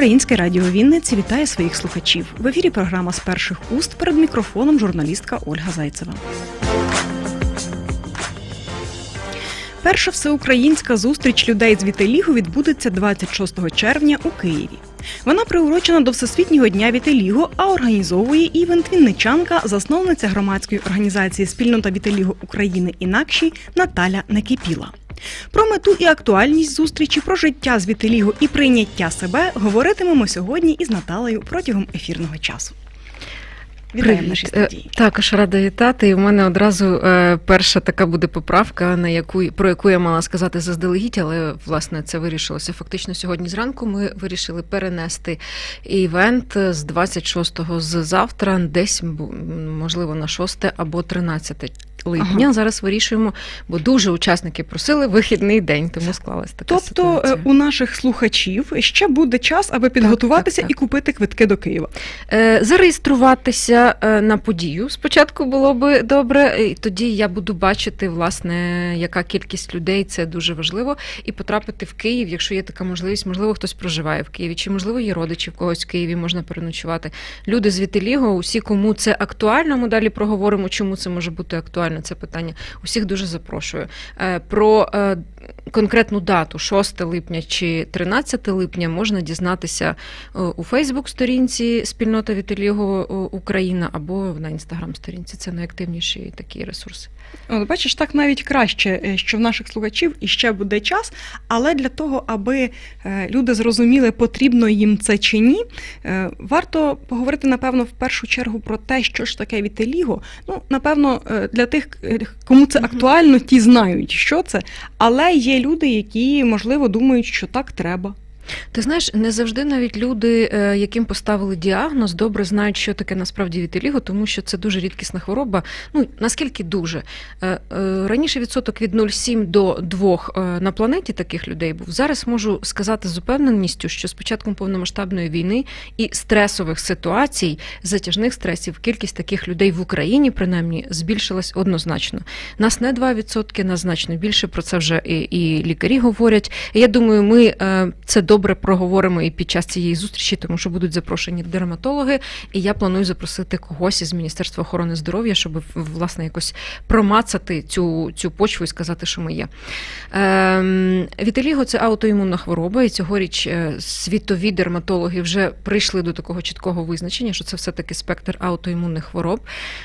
Українське радіо Вінниці вітає своїх слухачів. В ефірі програма з перших уст перед мікрофоном журналістка Ольга Зайцева. Перша всеукраїнська зустріч людей з Вітелігу відбудеться 26 червня у Києві. Вона приурочена до Всесвітнього дня Вітелігу, а організовує івент вінничанка, засновниця громадської організації Спільнота Вітелігу України інакші Наталя Некипіла. Про мету і актуальність зустрічі, про життя з Вітелігу і прийняття себе говоритимемо сьогодні із Наталею протягом ефірного часу. Вітаємо в нашій Е, студії. Також рада вітати. І в мене одразу е, перша така буде поправка, на яку про яку я мала сказати заздалегідь, але власне це вирішилося фактично сьогодні зранку. Ми вирішили перенести івент з 26-го з завтра, десь можливо на 6 або 13 липня. Ага. Зараз вирішуємо, бо дуже учасники просили вихідний день, тому склалась така Тобто ситуація. е, у наших слухачів ще буде час, аби підготуватися так, так. і купити квитки до Києва. Е, Зареєструватися е, на подію спочатку було би добре, і тоді я буду бачити, власне, яка кількість людей це дуже важливо, і потрапити в Київ, якщо є така можливість, можливо, хтось проживає в Києві, чи можливо є родичі в когось в Києві, можна переночувати. Люди з Вітеліго, усі, кому це актуально, ми далі проговоримо, чому це може бути актуально. Це питання. Усіх дуже запрошую. Е, Про е, конкретну дату, 6 липня чи 13 липня, можна дізнатися е, у Фейсбук-сторінці спільнота Вітеліго е, Україна або на інстаграм-сторінці. Це найактивніші такі ресурси. От, бачиш, так навіть краще, е, що в наших слухачів іще буде час, але для того, аби е, люди зрозуміли, потрібно їм це чи ні, е, варто поговорити, напевно, в першу чергу про те, що ж таке вітеліго. Ну, напевно, для тих, кому це актуально, ті знають, що це. Але є люди, які, можливо, думають, що так треба. Ти знаєш, не завжди навіть люди, е, яким поставили діагноз, добре знають, що таке насправді вітиліго, тому що це дуже рідкісна хвороба. Ну наскільки дуже Е, е, раніше відсоток від 0,7 до 2 е, на планеті таких людей був. Зараз можу сказати з упевненістю, що з початком повномасштабної війни і стресових ситуацій, затяжних стресів, кількість таких людей в Україні принаймні збільшилась однозначно. Нас не 2%, нас значно більше. Про це вже і, і лікарі говорять. Я думаю, ми це добре проговоримо і під час цієї зустрічі, тому що будуть запрошені дерматологи. І я планую запросити когось із Міністерства охорони здоров'я, щоб власне якось промацати цю, цю почву і сказати, що ми є. Ем, Вітеліго це аутоімунна хвороба, і цьогоріч е, світові дерматологи вже прийшли до такого чіткого визначення, що це все-таки спектр аутоімунних хвороб.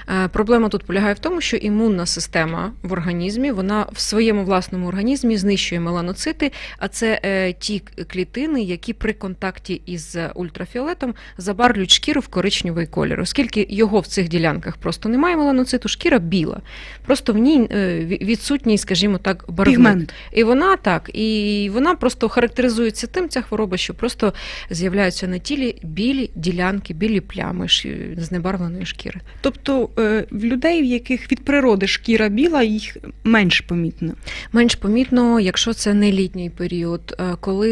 Е, Проблема тут полягає в тому, що імунна система в організмі вона в своєму власному організмі знищує меланоцити, а це е, ті клітини, які при контакті із ультрафіолетом забарвлюють шкіру в коричневий колір. Оскільки його в цих ділянках просто немає меланоциту, шкіра біла. Просто в ній е, відсутній, скажімо так, барвник. І вона так, і вона просто характеризується тим, ця хвороба, що просто з'являються на тілі білі ділянки, білі плями ші- знебарвленої шкіри. Тобто е, в людей, в яких від природи шкіра біла, їх менш помітно. Менш помітно, якщо це не літній період, Е, коли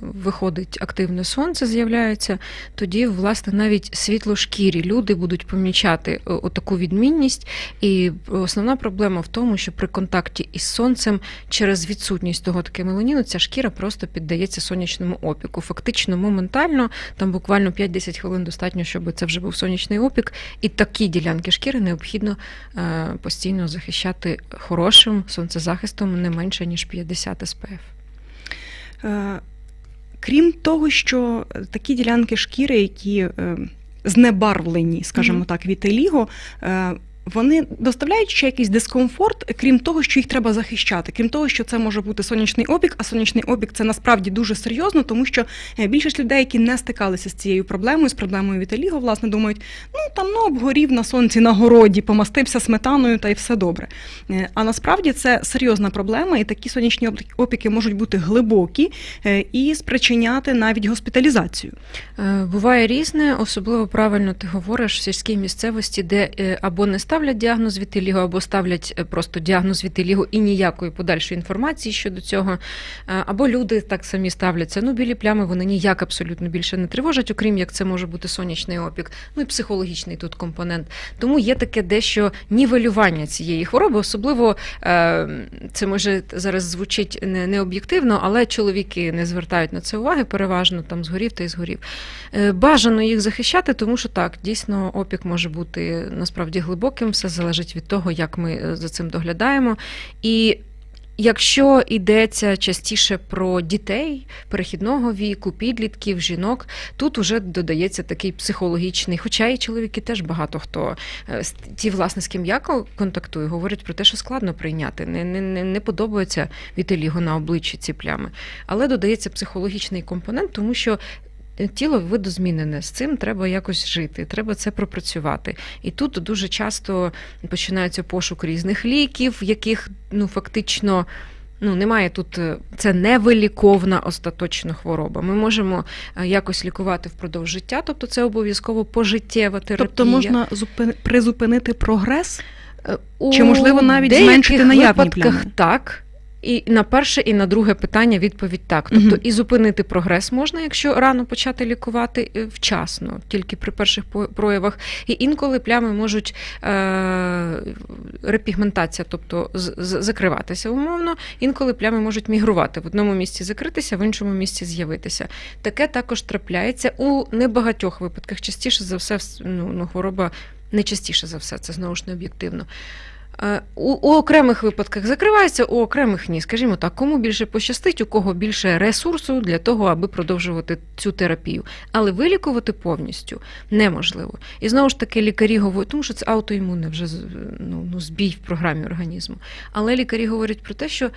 виходить активне сонце, з'являється, тоді власне навіть світлошкірі люди будуть помічати е, отаку відмінність. І основна проблема в тому, що при контакті із сонцем через відсутність того таки меланіну ця шкіра просто піддається сонячному опіку. Фактично, моментально, там буквально 5-10 хвилин достатньо, щоб це вже був сонячний опік, і такі ділянки шкіри необхідно е, постійно захищати хорошим сонцезахистом не менше ніж 50 SPF. Крім того, що такі ділянки шкіри, які е, знебарвлені, скажімо так, вітеліго, е, вони доставляють ще якийсь дискомфорт, крім того, що їх треба захищати, крім того, що це може бути сонячний опік, а сонячний опік це насправді дуже серйозно, тому що е, більшість людей, які не стикалися з цією проблемою, з проблемою вітеліго, власне, думають, ну там ну обгорів на сонці на городі, помастився сметаною та й все добре. Е, А насправді це серйозна проблема, і такі сонячні опіки можуть бути глибокі е, і спричиняти навіть госпіталізацію. Буває різне, особливо правильно ти говориш в сільській місцевості, де або не ставлять ставлять діагноз вітиліго, або ставлять е, просто діагноз вітиліго і ніякої подальшої інформації щодо цього. Е, Або люди так самі ставляться. Ну, білі плями вони ніяк абсолютно більше не тривожать, окрім як це може бути сонячний опік, ну і психологічний тут компонент. Тому є таке дещо нівелювання цієї хвороби, особливо е, це може зараз звучить не, об'єктивно, але чоловіки не звертають на це уваги, переважно там згорів та й згорів. Бажано їх захищати, тому що так, дійсно, опік може бути насправді глибоким, все залежить від того, як ми е, за цим доглядаємо. І Якщо йдеться частіше про дітей перехідного віку, підлітків, жінок, тут уже додається такий психологічний, хоча і чоловіки теж багато хто е, ті, власне, з ким я контактую, говорять про те, що складно прийняти. Не, не, не, подобається вітиліго на обличчі ці плями. Але додається психологічний компонент, тому що. Е, Тіло видозмінене, з цим треба якось жити, треба це пропрацювати. І тут дуже часто починається пошук різних ліків, яких ну фактично. Ну, немає тут е, це невиліковна остаточна хвороба. Ми можемо е, якось лікувати впродовж життя, тобто це обов'язково пожиттєва терапія. Тобто можна зупи- призупинити прогрес? У Чи, можливо, навіть зменшити наявні випадках плями? так. І на перше, і на друге питання відповідь так. Тобто Мгм. і зупинити прогрес можна, якщо рано почати лікувати е, вчасно, тільки при перших проявах. І інколи плями можуть е- репігментація, тобто закриватися умовно. Інколи плями можуть мігрувати в одному місці закритися, в іншому місці з'явитися. Таке також трапляється у небагатьох випадках. Частіше за все, вс- ну, ну, хвороба не частіше за все, це знову ж не об'єктивно. Е, У, у окремих випадках закривається, у окремих ні. Скажімо так, кому більше пощастить, у кого більше ресурсу для того, аби продовжувати цю терапію. Але вилікувати повністю неможливо. І знову ж таки, лікарі говорять, тому що це аутоімунне вже ну, ну, збій в програмі організму. Але лікарі говорять про те, що.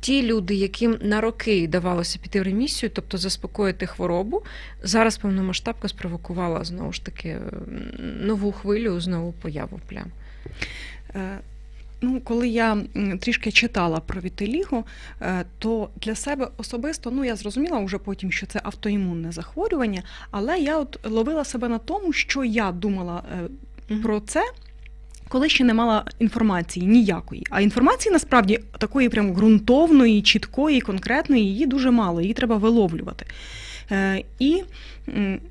Ті люди, яким на роки давалося піти в ремісію, тобто заспокоїти хворобу, зараз повномасштабка спровокувала знову ж таки нову хвилю, знову появу плям. Ну, коли я трішки читала про вітиліго, е, то для себе особисто, ну я зрозуміла вже потім, що це автоімунне захворювання, але я от ловила себе на тому, що я думала е, про це. Коли ще не мала інформації ніякої. А інформації насправді такої прям ґрунтовної, чіткої, конкретної, її дуже мало, її треба виловлювати. Е, і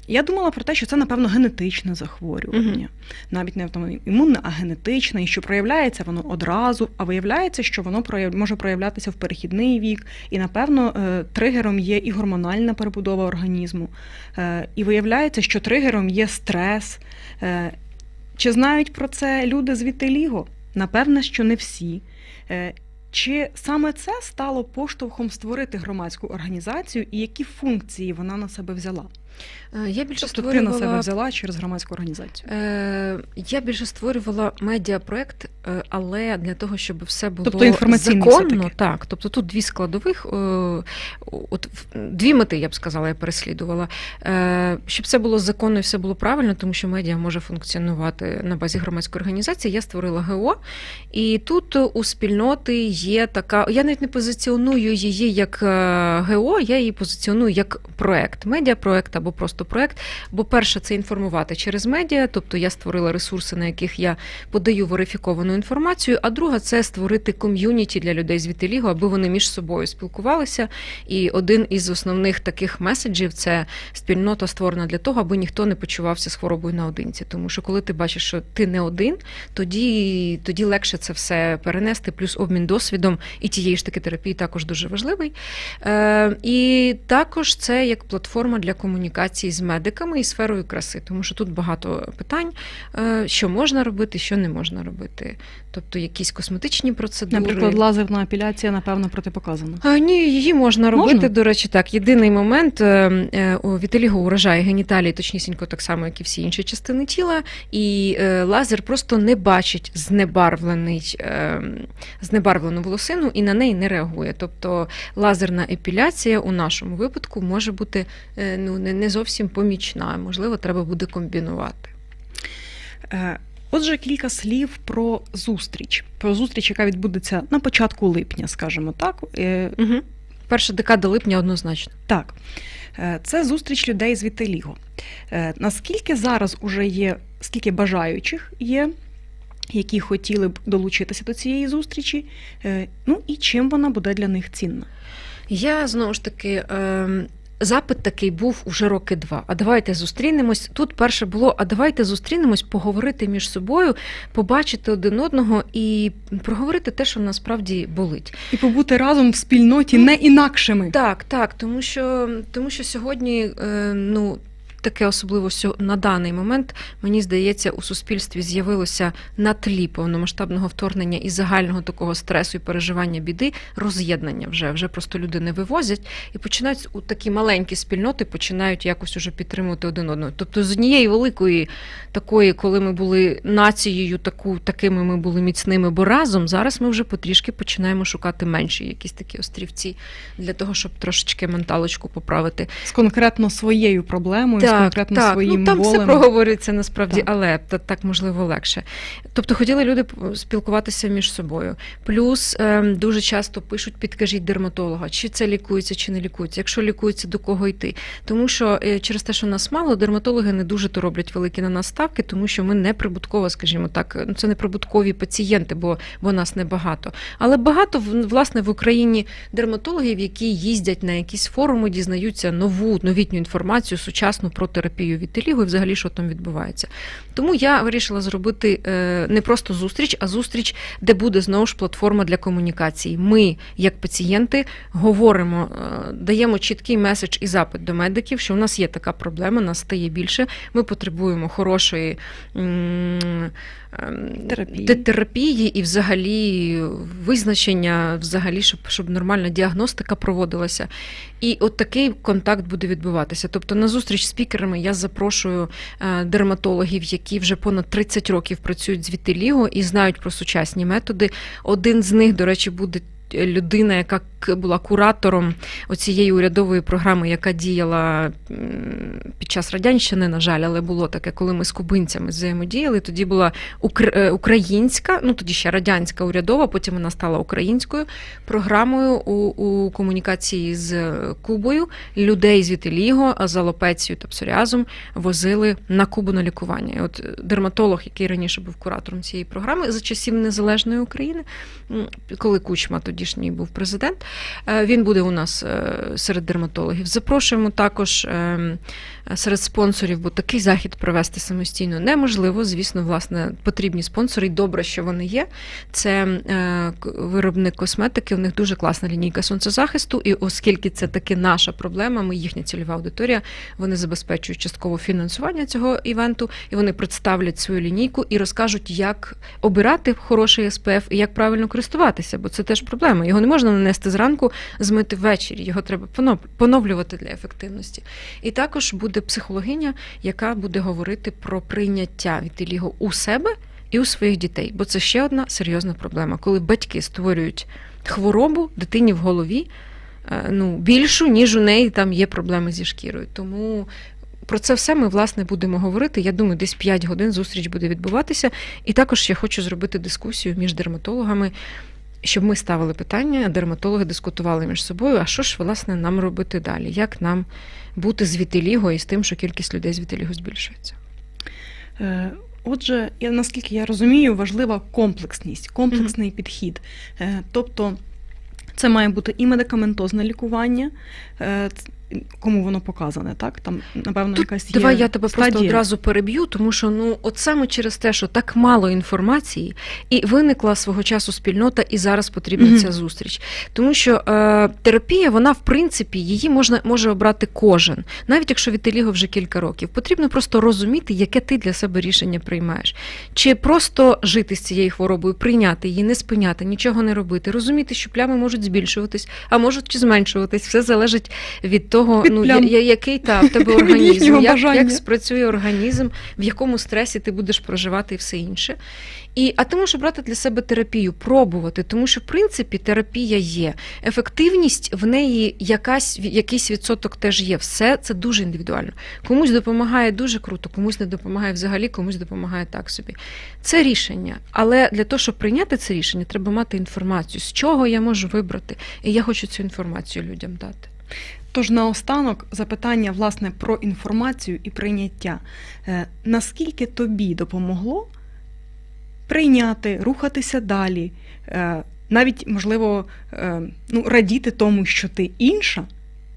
я думала про те, що це, напевно, генетичне захворювання. Мгм. Навіть не там, імунне, а генетичне, і що проявляється воно одразу, а виявляється, що воно прояв... може проявлятися в перехідний вік. І, напевно, е, тригером є і гормональна перебудова організму. Е, І виявляється, що тригером є стрес. Чи знають про це люди з Вітиліго? Напевне, що не всі. Чи саме це стало поштовхом створити громадську організацію і які функції вона на себе взяла? Е, Я більше Тобто ти на себе створювала взяла через громадську організацію. Е, Я більше створювала медіапроект, е, але для того, щоб все було Тобто інформаційний законно, так. Тобто тут дві складових, е, от дві мети, я б сказала, я переслідувала. Е, Щоб все було законно і все було правильно, тому що медіа може функціонувати на базі громадської організації. Я створила ГО, і тут у спільноти є така. Я навіть не позиціоную її як ГО, я її позиціоную як проект, медіапроект або просто проект. Бо перше, це інформувати через медіа, тобто я створила ресурси, на яких я подаю верифіковану інформацію. А друга це створити ком'юніті для людей з Вітиліго, аби вони між собою спілкувалися. І один із основних таких меседжів це спільнота створена для того, аби ніхто не почувався з хворобою наодинці. Тому що коли ти бачиш, що ти не один, тоді, тоді легше це все перенести, плюс обмін досвідом і тієї ж таки терапії також дуже важливий. Е, і також це як платформа для комунікації з медиками і сферою краси, тому що тут багато питань, е, що можна робити, що не можна робити. Тобто якісь косметичні процедури. Наприклад, лазерна апеляція, напевно, протипоказана. А, ні, її можна робити. Можна? До речі, так. Єдиний момент е, е, у вітиліго уражає геніталії, точнісінько так само, як і всі інші частини тіла, і е, лазер просто не бачить знебарвлений, е, знебарвлену волосину і на неї не реагує. Тобто лазерна епіляція у нашому випадку може бути е, ну, не, не зовсім помічна. Можливо, треба буде комбінувати. Е, Отже, кілька слів про зустріч. Про зустріч, яка відбудеться на початку липня, скажімо так. Е, Угу. Перша декада липня однозначно. Так, Е, це зустріч людей з Вітеліго. Е, Наскільки зараз уже є, скільки бажаючих є які хотіли б долучитися до цієї зустрічі. Е, Ну і чим вона буде для них цінна. Я знову ж таки. ем, Запит такий був уже роки два. А давайте зустрінемось. Тут перше було: а давайте зустрінемось, поговорити між собою, побачити один одного і проговорити те, що насправді болить. І побути разом в спільноті не інакшими. Так, так, тому що, тому що сьогодні, е, ну. Таке особливо на даний момент, мені здається, у суспільстві з'явилося на тлі повномасштабного вторгнення і загального такого стресу і переживання біди, роз'єднання вже. Вже просто люди не вивозять і починають у такі маленькі спільноти починають якось уже підтримувати один одного. Тобто з однієї великої такої, коли ми були нацією, таку, такими ми були міцними, бо разом зараз ми вже потрішки починаємо шукати менші якісь такі острівці для того, щоб трошечки менталочку поправити. З конкретно своєю проблемою, з конкретно своїм ну, там болем. все проговорюється насправді, Так. але та, так можливо легше. Тобто хотіли люди спілкуватися між собою. Плюс ем, дуже часто пишуть: підкажіть дерматолога, чи це лікується, чи не лікується. Якщо лікується, до кого йти. Тому що е, через те, що нас мало, дерматологи не дуже то роблять великі на нас ставки, тому що ми не прибуткова, скажімо так, ну це не прибуткові пацієнти, бо, бо нас небагато. Але багато власне в Україні дерматологів, які їздять на якісь форуми, дізнаються нову новітню інформацію, сучасну про терапію вітилігу і взагалі що там відбувається. Тому я вирішила зробити е, не просто зустріч, а зустріч, де буде знову ж платформа для комунікації. Ми, як пацієнти, говоримо, е, даємо чіткий меседж і запит до медиків, що у нас є така проблема, нас стає більше. Ми потребуємо хорошої. ем, Терапії. терапії і взагалі визначення, взагалі, щоб, щоб нормальна діагностика проводилася. І от такий контакт буде відбуватися. Тобто на зустріч з спікерами я запрошую е, дерматологів, які вже понад 30 років працюють з вітиліго і знають про сучасні методи. Один з них, до речі, буде. Людина, яка була куратором оцієї урядової програми, яка діяла під час радянщини, на жаль, але було таке, коли ми з кубинцями взаємодіяли. Тоді була е, українська, ну тоді ще радянська урядова, потім вона стала українською програмою у, у комунікації з Кубою. Людей з вітиліго, з алопецією та псоріазом возили на Кубу на лікування. І от дерматолог, який раніше був куратором цієї програми за часів незалежної України, коли Кучма тодішній був президент, е, він буде у нас е, серед дерматологів. Запрошуємо також ем, серед спонсорів, бо такий захід провести самостійно неможливо. Звісно, власне, потрібні спонсори, і добре, що вони є. Це е, виробник косметики, у них дуже класна лінійка сонцезахисту, і оскільки це таки наша проблема, ми їхня цільова аудиторія, вони забезпечують частково фінансування цього івенту, і вони представлять свою лінійку і розкажуть, як обирати хороший СПФ і як правильно користуватися, бо це теж проблема. Його не можна нанести зранку, змити ввечері. Його треба поновлювати для ефективності. І також буде психологиня, яка буде говорити про прийняття вітиліго у себе і у своїх дітей. Бо це ще одна серйозна проблема, коли батьки створюють хворобу дитині в голові. е, Ну, більшу, ніж у неї там є проблеми зі шкірою. Тому про це все ми власне будемо говорити. Я думаю, десь 5 годин зустріч буде відбуватися. І також я хочу зробити дискусію між дерматологами, щоб ми ставили питання, дерматологи дискутували між собою. А що ж власне нам робити далі? Як нам бути з вітиліго і з тим, що кількість людей з вітиліго збільшується? Е, Отже, я, наскільки я розумію, важлива комплексність, комплексний підхід. Е, Тобто це має бути і медикаментозне лікування, е, кому воно показане, так? Там, напевно, Тут якась є Давай я тебе просто одразу переб'ю, тому що ну от саме через те, що так мало інформації, і виникла свого часу спільнота, і зараз потрібна Мгм. ця зустріч. Тому що е, терапія, вона в принципі її можна може обрати кожен, навіть якщо вітиліго вже кілька років. Потрібно просто розуміти, яке ти для себе рішення приймаєш. Чи просто жити з цією хворобою, прийняти її, не спиняти, нічого не робити, розуміти, що плями можуть збільшуватись, а можуть чи зменшуватись. Все залежить від того, Від ну я- я- який та в тебе організм, як, як спрацює організм, в якому стресі ти будеш проживати і все інше. І, а ти можеш брати для себе терапію, пробувати, тому що в принципі терапія є. Ефективність в неї якась якийсь відсоток теж є. Все це дуже індивідуально. Комусь допомагає дуже круто, комусь не допомагає взагалі, комусь допомагає так собі. Це рішення. Але для того, щоб прийняти це рішення, треба мати інформацію, з чого я можу вибрати. І я хочу цю інформацію людям дати. Тож наостанок запитання власне про інформацію і прийняття. Е, Наскільки тобі допомогло прийняти, рухатися далі, е, навіть можливо е, ну, радіти тому, що ти інша,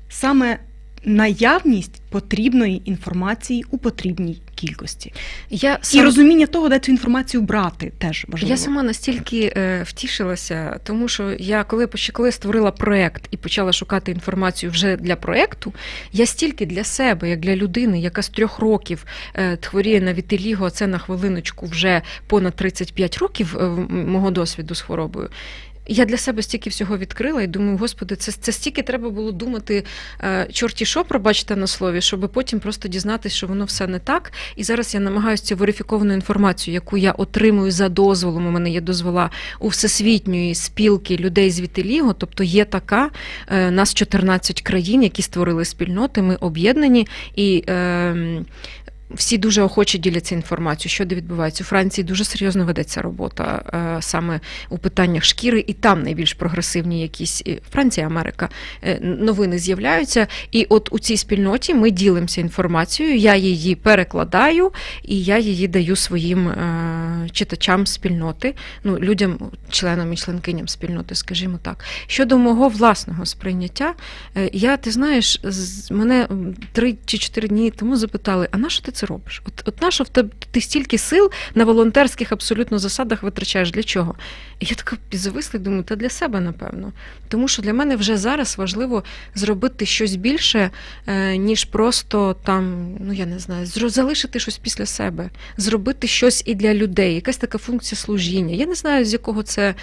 саме наявність потрібної інформації у потрібній кількості. Я І розуміння того, де цю інформацію брати, теж важливо. Я сама настільки е, втішилася, тому що я коли коли створила проект і почала шукати інформацію вже для проекту, я стільки для себе, як для людини, яка з трьох років е, хворіє на вітиліго, а це на хвилиночку вже понад 35 років е, мого досвіду з хворобою. Я для себе стільки всього відкрила і думаю, господи, це, це стільки треба було думати, е, чорті що, пробачте на слові, щоб потім просто дізнатися, що воно все не так. І зараз я намагаюся цю верифіковану інформацію, яку я отримую за дозволом. У мене є дозвола у всесвітньої спілки людей з Вітиліго, тобто є така. е, Нас 14 країн, які створили спільноти. Ми об'єднані і. Е, всі дуже охоче діляться інформацією, що де відбувається. У Франції дуже серйозно ведеться робота е, саме у питаннях шкіри, і там найбільш прогресивні якісь Франція, Америка е, новини з'являються. І от у цій спільноті ми ділимося інформацією, я її перекладаю і я її даю своїм е, читачам спільноти, ну людям, членам і членкиням спільноти, скажімо так. Щодо мого власного сприйняття, я ти знаєш, мене три чи чотири дні тому запитали: а на що ти це робиш? От, от на в тебе ти стільки сил на волонтерських абсолютно засадах витрачаєш? Для чого? І я така зависла і думаю, та для себе, напевно. Тому що для мене вже зараз важливо зробити щось більше, е, ніж просто там, ну я не знаю, залишити щось після себе, зробити щось і для людей, якась така функція служіння. Я не знаю, з якого це.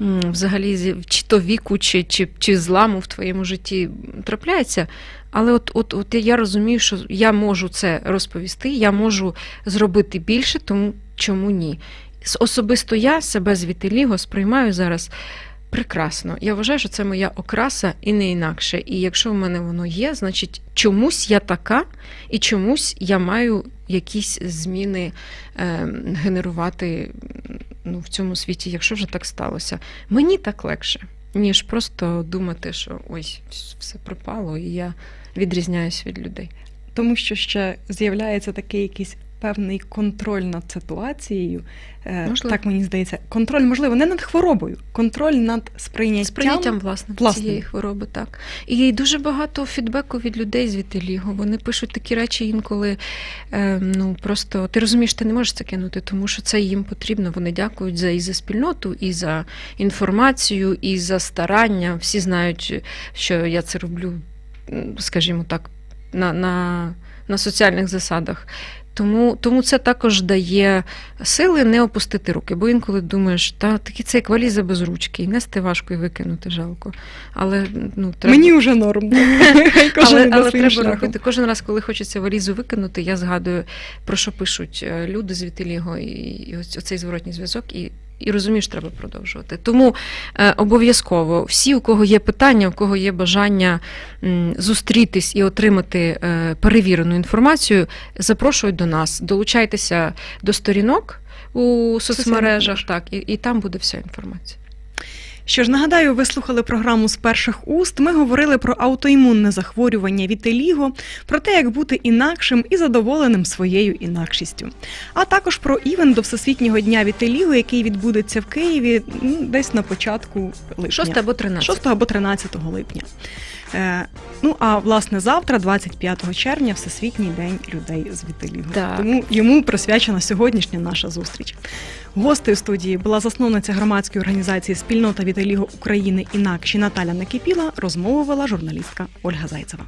Взагалі, чи то віку, чи, чи, чи зламу в твоєму житті трапляється. Але от, от, от я розумію, що я можу це розповісти, я можу зробити більше, тому чому ні? Особисто я себе з Вітиліго сприймаю зараз прекрасно. Я вважаю, що це моя окраса і не інакше. І якщо в мене воно є, значить чомусь я така, і чомусь я маю якісь зміни е, генерувати ну, в цьому світі, якщо вже так сталося. Мені так легше, ніж просто думати, що ось все пропало, і я відрізняюсь від людей. Тому що ще з'являється такий якийсь певний контроль над ситуацією. Е, Можливо. Так мені здається, контроль, можливо, не над хворобою, контроль над сприйняттям. З прийняттям власне власним. цієї хвороби, так. І дуже багато фідбеку від людей з Вітиліго. Вони пишуть такі речі інколи. Е, ну просто ти розумієш, ти не можеш це кинути, тому що це їм потрібно. Вони дякують за і за спільноту, і за інформацію, і за старання. Всі знають, що я це роблю, скажімо так, на, на, на соціальних засадах. Тому, тому це також дає сили не опустити руки, бо інколи думаєш, та такі це як валіза без ручки, і нести важко і викинути жалко. Але ну треба Мені вже норм. Але, але треба робити кожен раз, коли хочеться валізу викинути, я згадую про що пишуть е, люди з Вітиліго, і, оцей зворотній зв'язок, і, і розумієш, треба продовжувати. Тому е, обов'язково всі, у кого є питання, у кого є бажання м, зустрітись і отримати е, перевірену інформацію, запрошують до нас, долучайтеся до сторінок у соцмережах, так, і, і там буде вся інформація. Що ж, нагадаю, ви слухали програму з перших уст. Ми говорили про аутоімунне захворювання вітеліго, про те, як бути інакшим і задоволеним своєю інакшістю. А також про івент до Всесвітнього дня вітеліго, який відбудеться в Києві м, десь на початку липня. 6 або 13. 6 або 13 липня. Е, ну а власне завтра, 25 червня, Всесвітній день людей з вітеліго. Так. Тому йому присвячена сьогоднішня наша зустріч. Гостею студії була засновниця громадської організації Спільнота Віталіго України інакші Наталя Накипіла. Розмову вела журналістка Ольга Зайцева.